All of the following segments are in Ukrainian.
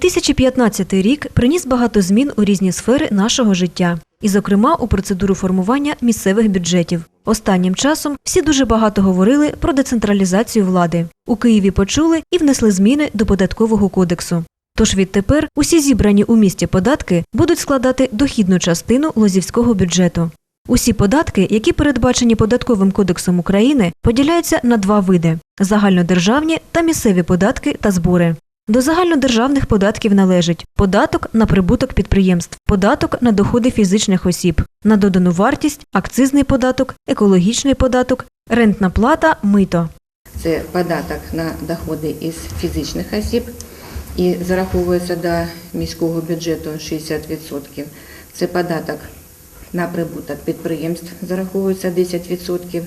2015 рік приніс багато змін у різні сфери нашого життя, і, зокрема, у процедуру формування місцевих бюджетів. Останнім часом всі дуже багато говорили про децентралізацію влади. У Києві почули і внесли зміни до податкового кодексу. Тож відтепер усі зібрані у місті податки будуть складати дохідну частину лозівського бюджету. Усі податки, які передбачені податковим кодексом України, поділяються на два види: загальнодержавні та місцеві податки та збори. До загальнодержавних податків належить податок на прибуток підприємств, податок на доходи фізичних осіб, на додану вартість, акцизний податок, екологічний податок, рентна плата, мито. Це податок на доходи із фізичних осіб і зараховується до міського бюджету 60%. Це податок на прибуток підприємств, зараховується 10%.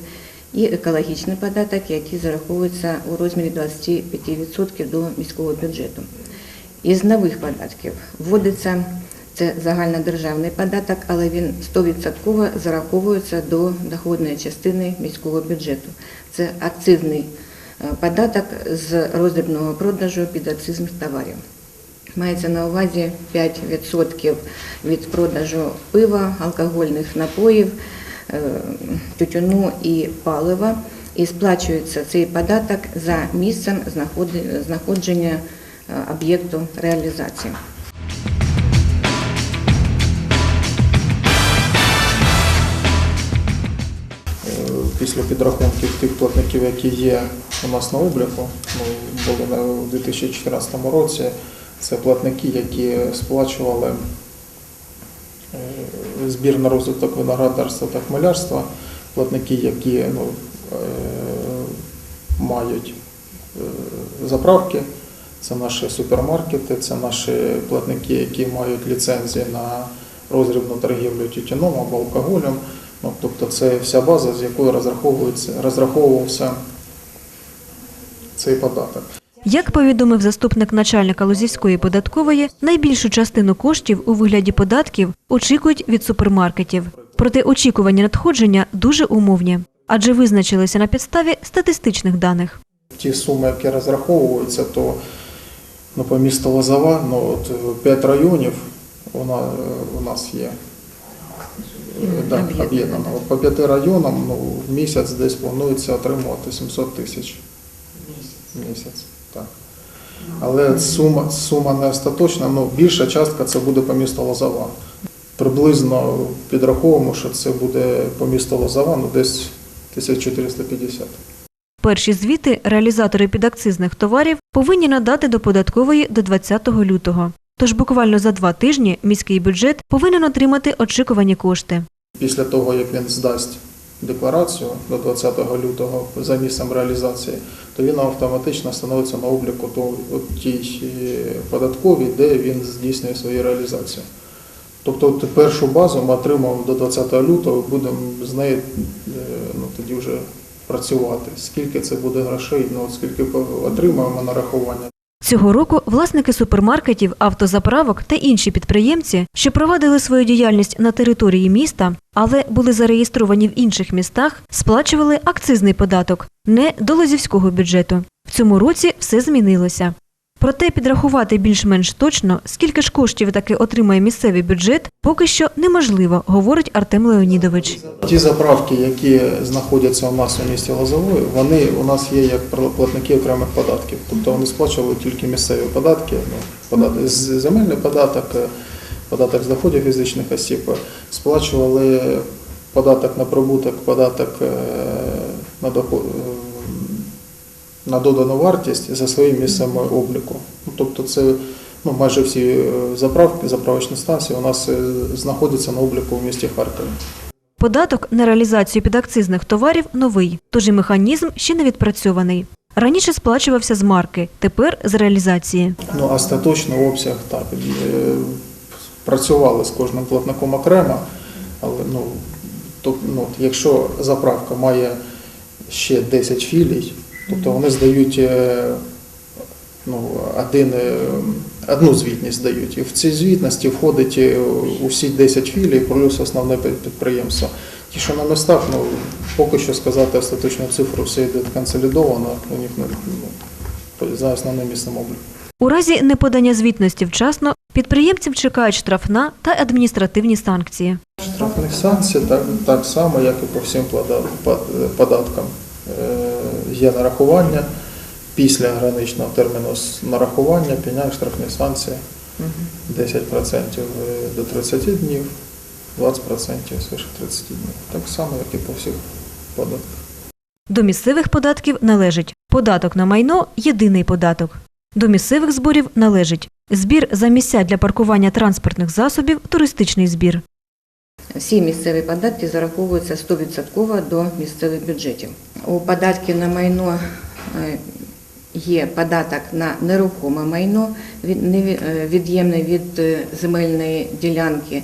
І екологічний податок, який зараховується у розмірі 25% до міського бюджету. Із нових податків вводиться це загальнодержавний податок, але він 100% зараховується до доходної частини міського бюджету. Це акцизний е, податок з роздрібного продажу підакцизних товарів. Мається на увазі 5% від продажу пива, алкогольних напоїв, тютюну і палива. І сплачується цей податок за місцем знаходження е, об'єкту реалізації. Е, Після підрахунків тих платників, які є у нас на обліку, ну, були у 2014 році, це платники, які сплачували е, збір на розвиток виноградарства та хмелярства, платники, які ну, е, мають е, заправки, це наші супермаркети, це наші платники, які мають ліцензії на роздрібну торгівлю тютюном або алкоголем. Ну, тобто це вся база, з якою розраховувався цей податок. Як повідомив заступник начальника Лозівської податкової, найбільшу частину коштів у вигляді податків очікують від супермаркетів. Проте очікування надходження дуже умовні, адже визначилися на підставі статистичних даних. Ті суми, які розраховуються, то ну, по місту Лозова, ну, от, 5 районів вона, е, у нас є. Е, Да, Об'єднано, По п'яти районам ну, в місяць десь планується отримувати 700 тисяч в місяць. Але сума, сума не остаточна, ну, більша частка це буде по місту Лозова. Приблизно підраховуємо, що це буде по місту Лозова, ну, десь 1450. Перші звіти реалізатори підакцизних товарів повинні надати до податкової до 20 лютого. Тож буквально за два тижні міський бюджет повинен отримати очікувані кошти. Після того, як він здасть декларацію до 20 лютого за місцем реалізації, то він автоматично становиться на обліку тій е, податковій, де він здійснює свою реалізацію. Тобто першу базу ми отримаємо до 20 лютого, будемо з нею е, ну, тоді вже працювати. Скільки це буде грошей, ну, скільки отримаємо нарахування. Цього року власники супермаркетів, автозаправок та інші підприємці, що провадили свою діяльність на території міста, але були зареєстровані в інших містах, сплачували акцизний податок не до лозівського бюджету. В цьому році все змінилося. Проте підрахувати більш-менш точно, скільки ж коштів таки отримає місцевий бюджет, поки що неможливо, говорить Артем Леонідович. Ті заправки, які знаходяться у нас у місті Лозової, вони у нас є як платники окремих податків. Тобто вони сплачували тільки місцеві податки, ну, земельний податок, е, податок з доходів фізичних осіб, е, сплачували податок на прибуток, податок е, на доход. На додану вартість за своїм місцем обліку. Ну, Тобто це ну, майже всі е, заправки, заправочні станції у нас е, знаходяться на обліку в місті Харкові. Податок на реалізацію підакцизних товарів новий, тож і механізм ще не відпрацьований. Раніше сплачувався з марки, тепер з реалізації. Ну, остаточний обсяг так. е, Працювали з кожним платником окремо, але ну, то, ну, якщо заправка має ще 10 філій, тобто вони здають е, ну, один, е, одну звітність здають. І в цій звітності входить е, усі 10 філій плюс основне підприємство. Ті, що на містах, ну, поки що сказати остаточну цифру, все йде консолідовано, у них ну, за основним місцем обліку. У разі неподання звітності вчасно підприємців чекають штрафна та адміністративні санкції. Штрафних санкцій так, так само, як і по всім податкам. Е, Є нарахування. Після граничного терміну нарахування пеняє штрафні санкції 10% до 30 днів, 20% свише 30 днів. Так само, як і по всіх податках. До місцевих податків належить податок на майно єдиний податок. До місцевих зборів належить збір за місця для паркування транспортних засобів, туристичний збір. Всі місцеві податки зараховуються 100% до місцевих бюджетів. У податки на майно е, є податок на нерухоме майно, е, від'ємний від е, земельної ділянки.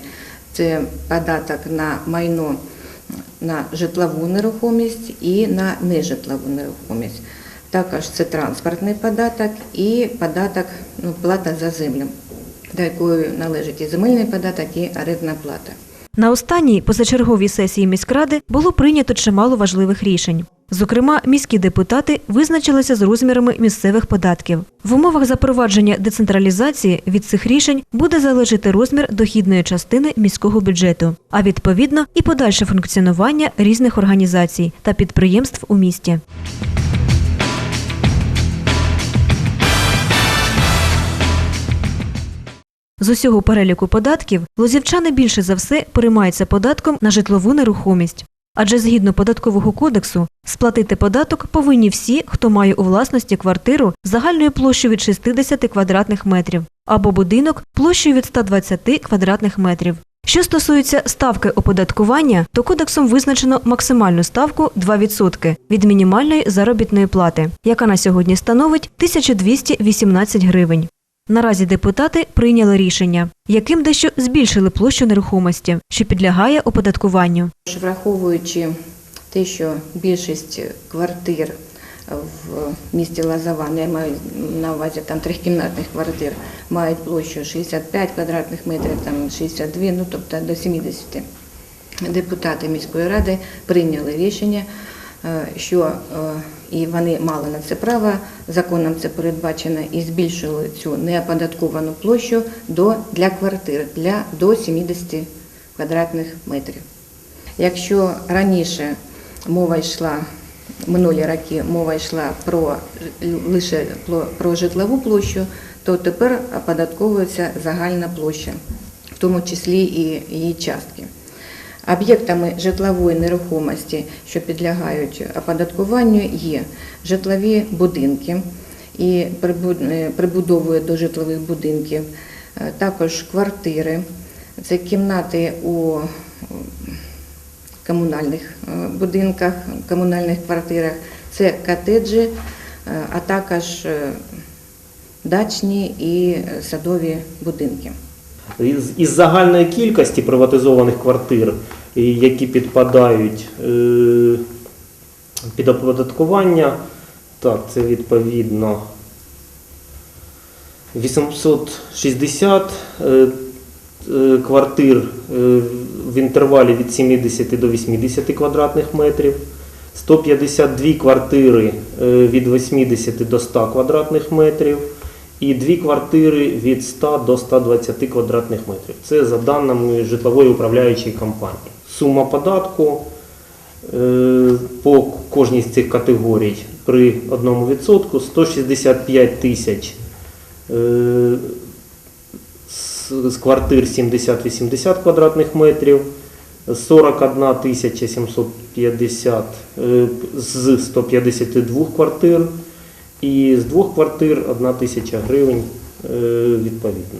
Це податок на майно на житлову нерухомість і на нежитлову нерухомість. Також це транспортний податок і податок ну, плата за землю, до якої належить і земельний податок, і орендна плата. На останній позачерговій сесії міськради було прийнято чимало важливих рішень. Зокрема, міські депутати визначилися з розмірами місцевих податків. В умовах запровадження децентралізації від цих рішень буде залежати розмір дохідної частини міського бюджету, а відповідно і подальше функціонування різних організацій та підприємств у місті. З усього переліку податків лозівчани більше за все переймаються податком на житлову нерухомість. Адже згідно податкового кодексу сплатити податок повинні всі, хто має у власності квартиру загальною площею від 60 квадратних метрів або будинок площею від 120 квадратних метрів. Що стосується ставки оподаткування, то кодексом визначено максимальну ставку 2% від мінімальної заробітної плати, яка на сьогодні становить 1218 гривень. Наразі депутати прийняли рішення, яким дещо збільшили площу нерухомості, що підлягає оподаткуванню. Враховуючи те, що більшість квартир в місті Лазова, ну, я маю на увазі там трьохкімнатних квартир, мають площу 65 квадратних метрів, там 62, ну тобто до 70. Депутати міської ради прийняли рішення, е, що е, і вони мали на це право, законом це передбачено, і збільшили цю неоподатковану площу до, для квартир для, до 70 квадратних метрів. Якщо раніше мова йшла, минулі роки мова йшла про лише про житлову площу, то тепер оподатковується загальна площа, в тому числі і її частки. Об'єктами житлової нерухомості, що підлягають оподаткуванню, є житлові будинки і е, прибудовою до житлових будинків, е, також квартири, це кімнати у комунальних е, будинках, комунальних квартирах, це котеджі, а також дачні і садові будинки. Із, загальної кількості приватизованих квартир, які підпадають е, під оподаткування, так, це відповідно 860 е, е, квартир в інтервалі від 70 до 80 квадратних метрів, 152 квартири від 80 до 100 квадратних метрів і дві квартири від 100 до 120 квадратних метрів. Це за даними житлової управляючої компанії. Сума податку е, по кожній з цих категорій при 1% 165 тисяч е, з- квартир 70-80 квадратних метрів, 41 тисяча 750 е, з 152 квартир і з двох квартир 1 тисяча гривень відповідно.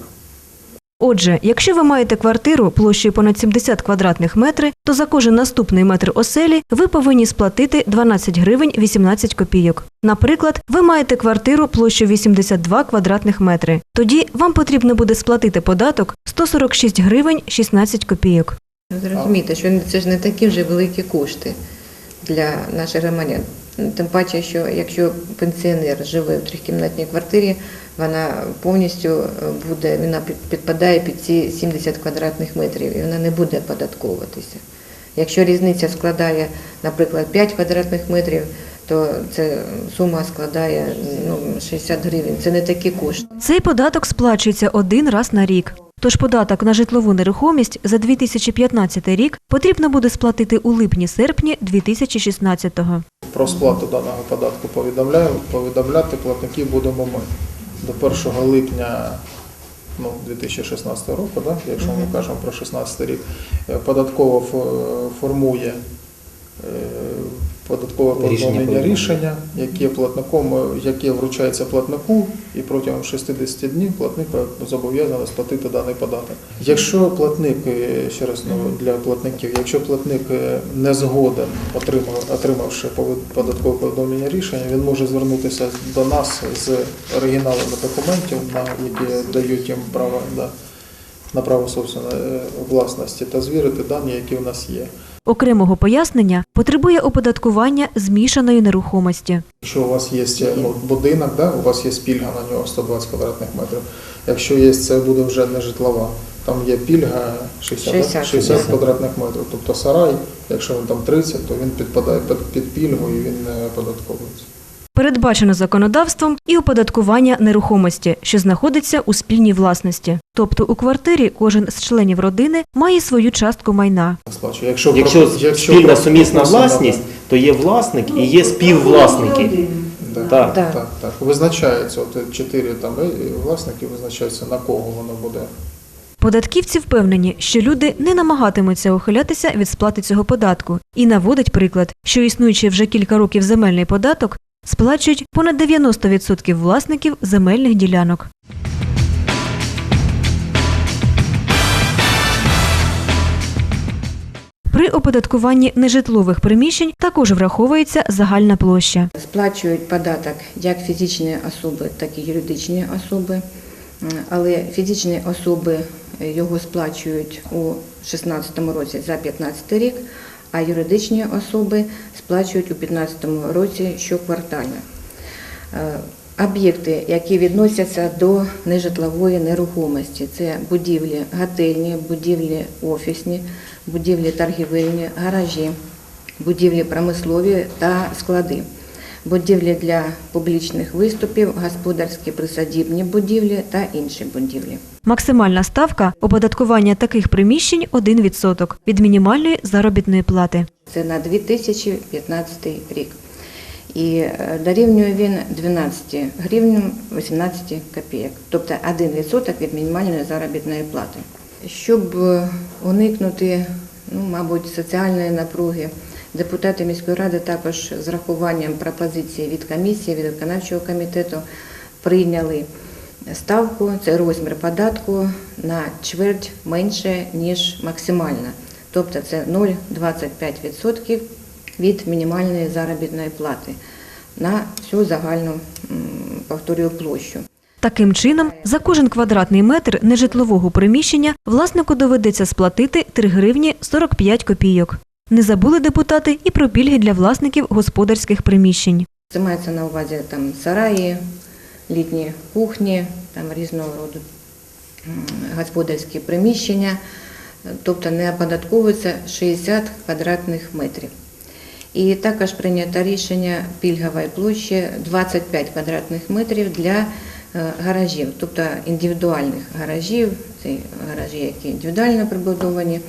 Отже, якщо ви маєте квартиру площею понад 70 квадратних метрів, то за кожен наступний метр оселі ви повинні сплатити 12 гривень 18 копійок. Наприклад, ви маєте квартиру площею 82 квадратних метри. Тоді вам потрібно буде сплатити податок 146 гривень 16 копійок. Зрозумієте, що це ж не такі вже великі кошти для наших громадян. Тим паче, що якщо пенсіонер живе в трьохкімнатній квартирі, вона повністю е, буде, вона підпадає під ці 70 квадратних метрів і вона не буде оподатковуватися. Якщо різниця складає, наприклад, 5 квадратних метрів, то це сума складає ну, 60 гривень. Це не такі кошти. Цей податок сплачується один раз на рік. Тож податок на житлову нерухомість за 2015 рік потрібно буде сплатити у липні-серпні 2016-го. Про сплату даного податку повідомляю. Повідомляти платників будемо ми. До 1 липня ну, 2016 року, да, якщо ми кажемо про 2016 рік, е, податково фо- формує е, податкове повідомлення рішення, яке платником, яке вручається платнику, і протягом 60 днів платник зобов'язаний сплатити даний податок. Якщо платник, е, ще раз ну, для платників, якщо платник е, не згоден, отримав, отримавши податкове повідомлення рішення, він може звернутися до нас з оригіналами документів, на які дають їм право да, на право собственної е, власності та звірити дані, які у нас є. Окремого пояснення потребує оподаткування змішаної нерухомості. Якщо у вас є ну, будинок, да, у вас є пільга на нього 120 квадратних метрів. Якщо є, це буде вже не житлова. Там є пільга 60, 60, 60. 60 квадратних метрів. Тобто сарай, якщо він там 30, то він підпадає під, під пільгу і він не оподатковується. Передбачено законодавством і оподаткування нерухомості, що знаходиться у спільній власності. Тобто у квартирі кожен з членів родини має свою частку майна. Сплачує. Якщо, Якщо спільна сумісна власність, то є власник і є співвласники. Так. так, так, так. Визначається, от чотири там е, власники визначаються, на кого воно буде. Податківці впевнені, що люди не намагатимуться ухилятися від сплати цього податку і наводить приклад, що існуючий вже кілька років земельний податок сплачують понад 90% власників земельних ділянок. При оподаткуванні нежитлових приміщень також враховується загальна площа. Сплачують податок як фізичні особи, так і юридичні особи. Але фізичні особи е, його сплачують у 2016 році за 2015 рік, а юридичні особи сплачують у 2015 році щоквартально. Е, Об'єкти, які відносяться до нежитлової нерухомості, це будівлі готельні, будівлі офісні, будівлі торгівельні, гаражі, будівлі промислові та склади, будівлі для публічних виступів, господарські присадібні будівлі та інші будівлі. Максимальна ставка оподаткування таких приміщень 1% від мінімальної заробітної плати. Це на 2015 рік. І е, дорівнює він 12 гривень 18 копійок, тобто 1% від мінімальної заробітної плати. Щоб е, уникнути, ну, мабуть, соціальної напруги, депутати міської ради також з рахуванням пропозиції від комісії, від виконавчого комітету прийняли ставку, це розмір податку на чверть менше, ніж максимальна. Тобто це 0,25% від мінімальної заробітної плати на всю загальну, повторюю, площу. Таким чином, за кожен квадратний метр нежитлового приміщення власнику доведеться сплатити 3 гривні 45 копійок. Не забули депутати і про пільги для власників господарських приміщень. Це мається на увазі там сараї, літні кухні, там різного роду господарські приміщення, тобто не оподатковується 60 квадратних метрів. І також прийнято рішення пільгової площі 25 квадратних метрів для е, гаражів, тобто індивідуальних гаражів, це гаражі, які індивідуально прибудовані,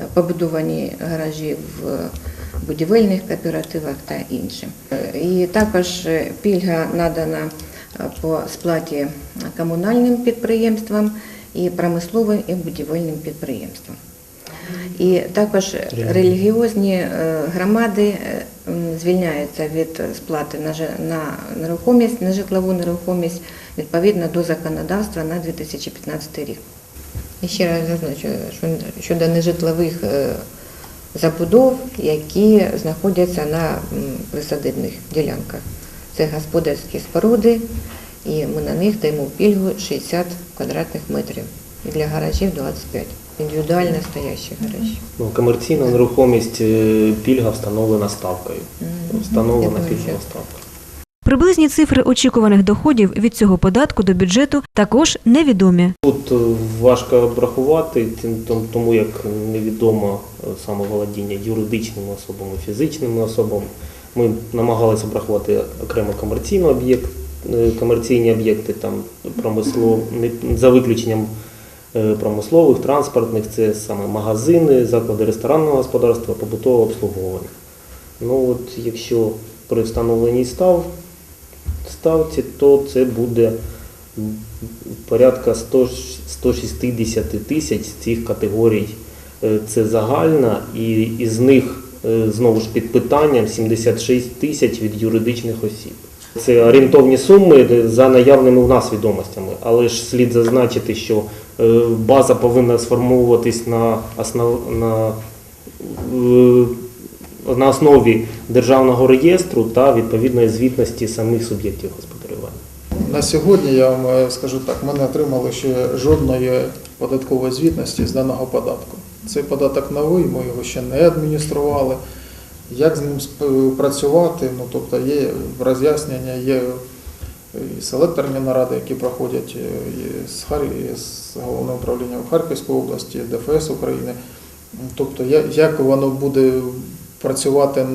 е, побудовані гаражі в будівельних кооперативах та інші. Е, І також пільга надана по сплаті комунальним підприємствам і промисловим і будівельним підприємствам. І також релігіозні е, громади е, звільняються від сплати на нерухомість, на житлову нерухомість відповідно до законодавства на 2015 рік. І ще раз зазначу, що щодо нежитлових е, забудов, які знаходяться на присадибних ділянках. Це господарські споруди, і ми на них даємо пільгу 60 квадратних метрів. І для гаражів 25. Індивідуально стоящі гаражі. Ну, комерційна нерухомість е, пільга встановлена ставкою. Встановлена пільгова ставка. Приблизні цифри очікуваних доходів від цього податку до бюджету також невідомі. Тут е, важко обрахувати, тому як невідомо е, самоволодіння юридичними особами, фізичними особами. Ми намагалися врахувати окремо комерційний об'єкт, е, комерційні об'єкти там промислов, за виключенням е, промислових, транспортних, це саме магазини, заклади ресторанного господарства, побутового обслуговування. Ну от якщо при встановленні став, ставці, то це буде порядка 100 160 тисяч цих категорій. Е, Це загальна, і із них знову ж під питанням 76 тисяч від юридичних осіб. Це орієнтовні суми за наявними у нас відомостями, але ж слід зазначити, що е, база повинна сформовуватись на основ на е, на основі державного реєстру та відповідної звітності самих суб'єктів господарювання. На сьогодні я вам е, скажу так, ми не отримали ще жодної податкової звітності з даного податку. Цей податок новий, ми його ще не адміністрували. Як з ним працювати? Ну тобто є роз'яснення, є і селекторні наради, які проходять е, і з, Хар... і з головним управлінням Харківської області, ДФС України. Тобто, як воно буде працювати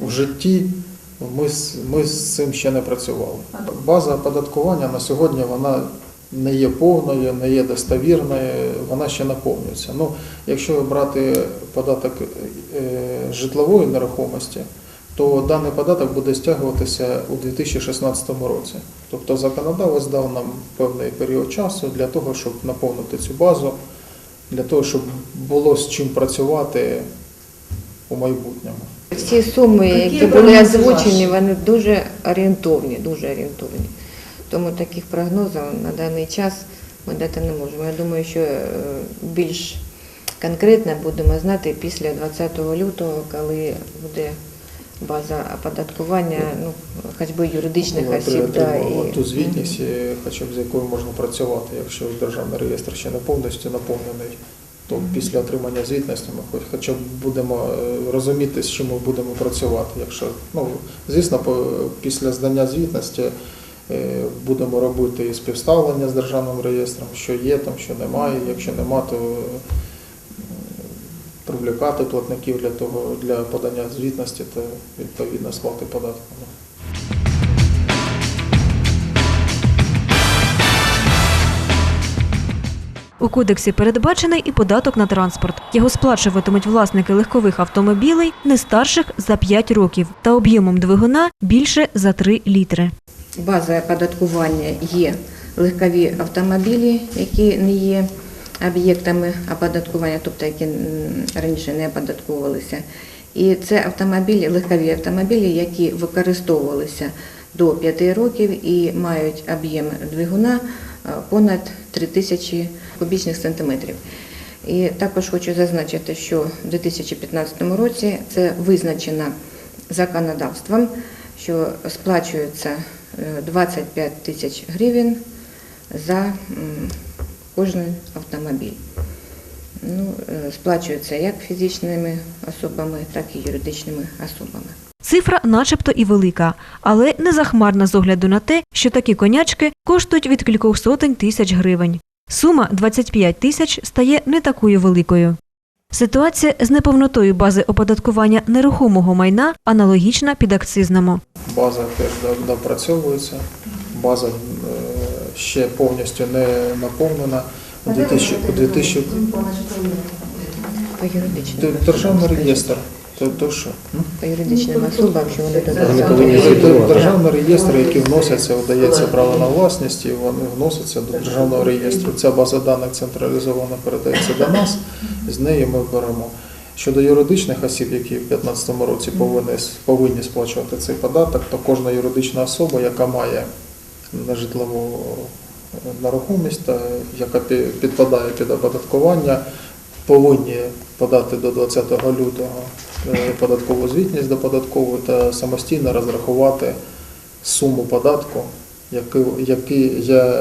в житті, ми, з- ми з цим ще не працювали. База оподаткування на сьогодні вона не є повною, не є достовірною, вона ще наповнюється. Ну, якщо брати податок е, житлової нерухомості, то даний податок буде стягуватися у 2016 році. Тобто законодавець дав нам певний період часу для того, щоб наповнити цю базу, для того, щоб було з чим працювати у майбутньому. Всі суми, які були озвучені, вони дуже орієнтовні, дуже орієнтовні. Тому таких прогнозів на даний час ми дати не можемо. Я думаю, що е, більш конкретно будемо знати після 20 лютого, коли буде база оподаткування, ну, хоч би юридичних осіб. Да, і... ту звітність, хоча б з якою можна працювати. Якщо державний реєстр ще не повністю наповнений, то після отримання звітності ми хоч- хоча б будемо е, розуміти, з чим ми будемо працювати. Якщо, ну, звісно, після здання звітності будемо робити і співставлення з державним реєстром, що є там, що немає. Якщо нема, то е, привлікати платників для того для подання звітності та відповідно сплати податку. У кодексі передбачений і податок на транспорт. Його сплачуватимуть власники легкових автомобілей не старших за 5 років та об'ємом двигуна більше за 3 літри. База оподаткування є легкові автомобілі, які не є об'єктами оподаткування, тобто які раніше не оподатковувалися. І це автомобілі, легкові автомобілі, які використовувалися до 5 років і мають об'єм двигуна е, понад 3000 кубічних сантиметрів. І також хочу зазначити, що в 2015 році це визначено законодавством, що сплачується 25 тисяч гривень за кожен автомобіль. Ну, е, сплачується як фізичними особами, так і юридичними особами. Цифра начебто і велика, але не захмарна з огляду на те, що такі конячки коштують від кількох сотень тисяч гривень. Сума 25 тисяч стає не такою великою. Ситуація з неповнотою бази оподаткування нерухомого майна аналогічна підакцизному. База теж допрацьовується. База е, ще повністю не наповнена. У 2000, 2000 По юридичним, Д- державний реєстр. То, то що? М? по юридичним особам, що вони Вони повинні додатково. звітувати. Державний реєстр, які вносяться, видається право на власність, і вони вносяться до державного реєстру. Ця база даних централізовано передається до нас, з неї ми беремо. Щодо юридичних осіб, які в 2015 році повинні, повинні сплачувати цей податок, то кожна юридична особа, яка має нежитлову е, нерухомість, та яка пі- підпадає під оподаткування, повинні подати до 20 лютого податкову звітність до податкової та самостійно розрахувати суму податку, який, який є,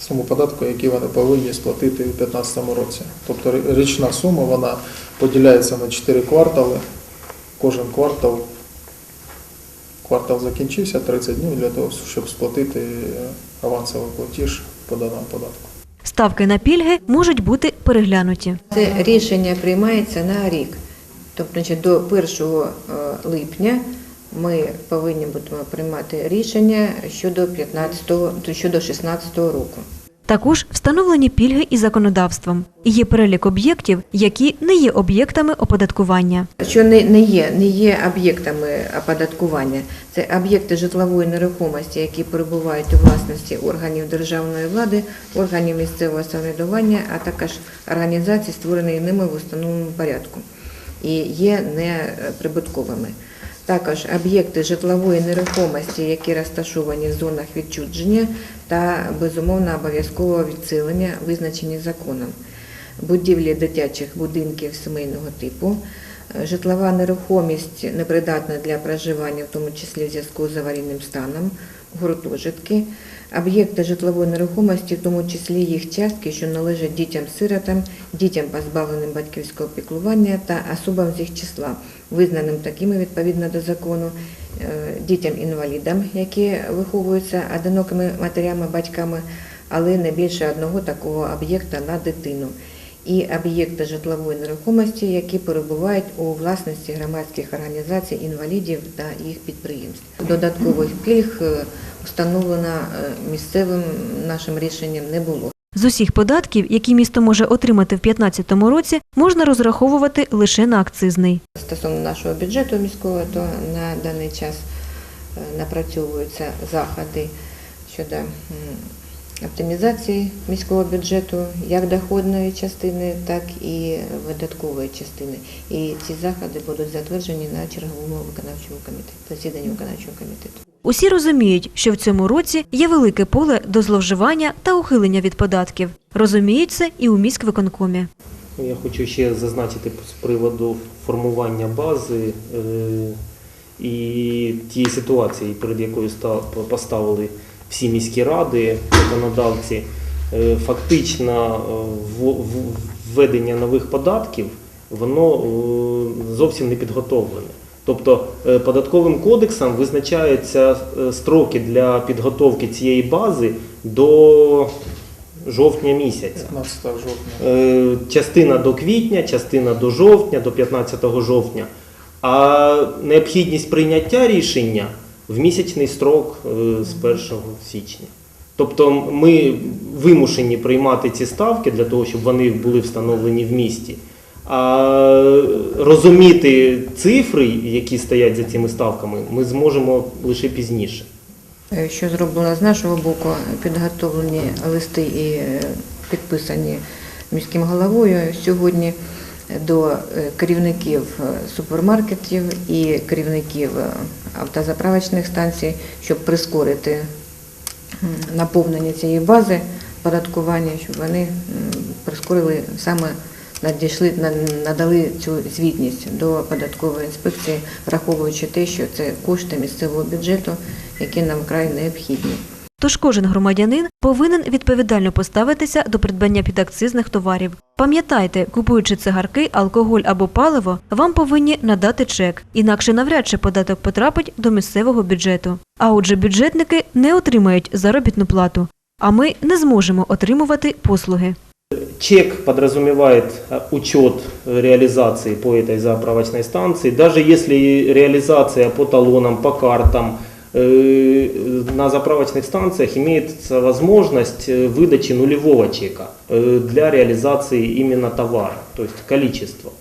суму податку, який вони повинні сплатити у 2015 році. Тобто річна сума вона поділяється на 4 квартали. Кожен квартал, квартал закінчився 30 днів для того, щоб сплатити е, авансовий платіж по даному податку. Ставки на пільги можуть бути переглянуті. Це рішення приймається на рік. Тобто, до 1 е, липня ми повинні будемо приймати рішення щодо 15 щодо 16 року. Також встановлені пільги і законодавством. Є перелік об'єктів, які не є об'єктами оподаткування. Що не, не є, не є об'єктами оподаткування. Це об'єкти житлової нерухомості, які перебувають у власності органів державної влади, органів місцевого самоврядування, а також організацій, створені ними в установленому порядку, і є неприбутковими. Також об'єкти житлової нерухомості, які розташовані в зонах відчудження та безумовно обов'язкового відселення, визначені законом. Будівлі дитячих будинків сімейного типу, житлова нерухомість непридатна для проживання, в тому числі в зв'язку з аварійним станом, гуртожитки, об'єкти житлової нерухомості, в тому числі їх частки, що належать дітям-сиротам, дітям позбавленим батьківського піклування та особам з їх числа, визнаним такими відповідно до закону, е, дітям-інвалідам, які виховуються одинокими матерями, батьками, але не більше одного такого об'єкта на дитину. І об'єкти житлової нерухомості, які перебувають у власності громадських організацій інвалідів та їх підприємств. Додаткових пільг е, встановлено е, місцевим нашим рішенням не було. З усіх податків, які місто може отримати в 2015 році, можна розраховувати лише на акцизний. Стосовно нашого бюджету міського, то на даний час е, напрацьовуються заходи щодо оптимізації міського бюджету як доходної частини, так і видаткової частини. І ці заходи будуть затверджені на черговому виконавчому комітеті, засіданні виконавчого комітету. Усі розуміють, що в цьому році є велике поле до зловживання та ухилення від податків. Розуміють це і у міськвиконкомі. Ну, Я хочу ще зазначити з приводу формування бази е, і тієї ситуації, перед якою ста- поставили всі міські ради, законодавці. Е, Фактично е, введення нових податків воно е, зовсім не підготовлене. Тобто податковим кодексом визначаються строки для підготовки цієї бази до жовтня місяця. 15 жовтня. Частина до квітня, частина до жовтня, до 15 жовтня. А необхідність прийняття рішення в місячний строк е, з 1 січня. Тобто ми вимушені приймати ці ставки для того, щоб вони були встановлені в місті. А розуміти цифри, які стоять за цими ставками, ми зможемо лише пізніше. Е, Що зроблено з нашого боку, підготовлені листи і е, підписані міським головою сьогодні до е, керівників е, супермаркетів і керівників е, автозаправочних станцій, щоб прискорити наповнення цієї бази податкування, щоб вони прискорили саме надійшли, надали цю звітність до податкової інспекції, враховуючи те, що це кошти місцевого бюджету, які нам вкрай необхідні. Тож кожен громадянин повинен відповідально поставитися до придбання підакцизних товарів. Пам'ятайте, купуючи цигарки, алкоголь або паливо, вам повинні надати чек, інакше навряд чи податок потрапить до місцевого бюджету. А отже, бюджетники не отримають заробітну плату, а ми не зможемо отримувати послуги. Чек подразумевает э, учет э, реализации по этой заправочной станции. Даже если и реализация по талонам, по картам э, на заправочных станциях имеется возможность э, выдачи нулевого чека э, для реализации именно товара, то есть количества.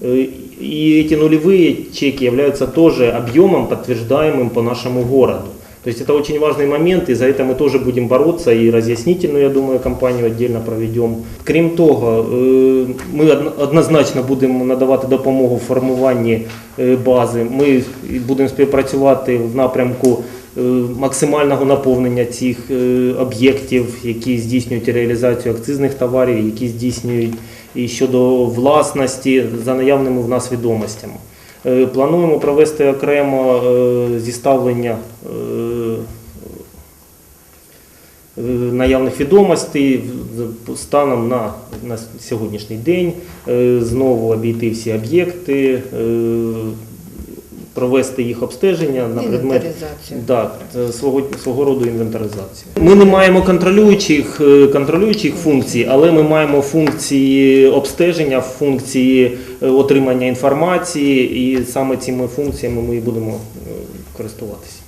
Э, И эти нулевые чеки являются тоже объемом, подтверждаемым по нашему городу. То есть это очень важный момент, и за это мы тоже будем бороться, и разъяснительную, я думаю, кампанию отдельно проведем. Крім того, е, ми одно- однозначно будемо надавати допомогу в формуванні е, бази. Ми будемо співпрацювати в напрямку е, максимального наповнення цих е, об'єктів, які здійснюють реалізацію акцизних товарів, які здійснюють і щодо власності за наявними в нас відомостями. Е, Плануємо провести окремо е, зіставлення е, наявних відомостей станом на, на сьогоднішній день, знову обійти всі об'єкти, провести їх обстеження на предмет да, свого, свого роду інвентаризацію. Ми не маємо контролюючих, е, контролюючих функцій, але ми маємо функції обстеження, функції е, отримання інформації, і саме цими функціями ми і будемо е, користуватися.